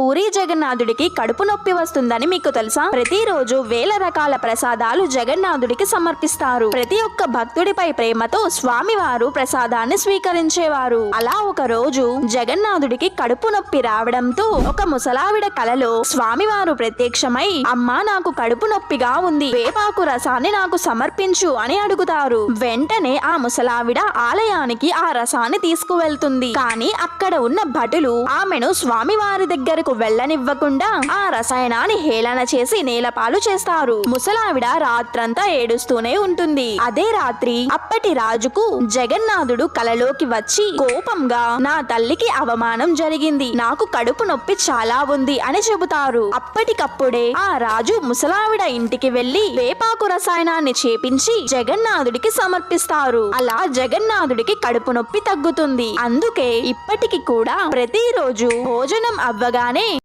పూరి జగన్నాథుడికి కడుపు నొప్పి వస్తుందని మీకు తెలుసా? ప్రతిరోజు వేల రకాల ప్రసాదాలు జగన్నాథుడికి సమర్పిస్తారు. ప్రతి ఒక్క భక్తుడిపై ప్రేమతో స్వామివారు ప్రసాదాన్ని స్వీకరించేవారు. అలా ఒక రోజు జగన్నాథుడికి కడుపు నొప్పి రావడంతో ఒక ముసలావిడ కలలో స్వామివారు ప్రత్యక్షమై అమ్మా నాకు కడుపు నొప్పిగా ఉంది. వేపాకు రసాన్ని నాకు సమర్పించు అని అడుగుతారు. వెంటనే ఆ ముసలావిడ ఆలయానికి ఆ రసాన్ని తీసుకువెళ్తుంది. కానీ అక్కడ ఉన్న భటులు ఆమెను స్వామివారి దగ్గరకు వెళ్ళనివ్వకుండా ఆ రసాయనాన్ని హేళన చేసి నేలపాలు చేస్తారు. ముసలావిడ రాత్రంతా ఏడుస్తూనే ఉంటుంది. అదే రాత్రి అప్పటి రాజుకు జగన్నాథుడు కలలోకి వచ్చి కోపంగా నా తల్లికి అవమానం జరిగింది. నాకు కడుపు నొప్పి చాలా ఉంది అని చెబుతారు. అప్పటికప్పుడే ఆ రాజు ముసలావిడ ఇంటికి వెళ్ళి వేపాకు రసాయనాన్ని చేపించి జగన్నాథుడికి సమర్పిస్తారు. అలా జగన్నాథుడికి కడుపు నొప్పి తగ్గుతుంది. అందుకే ఇప్పటికి కూడా ప్రతిరోజు భోజనం అవ్వగానే தானே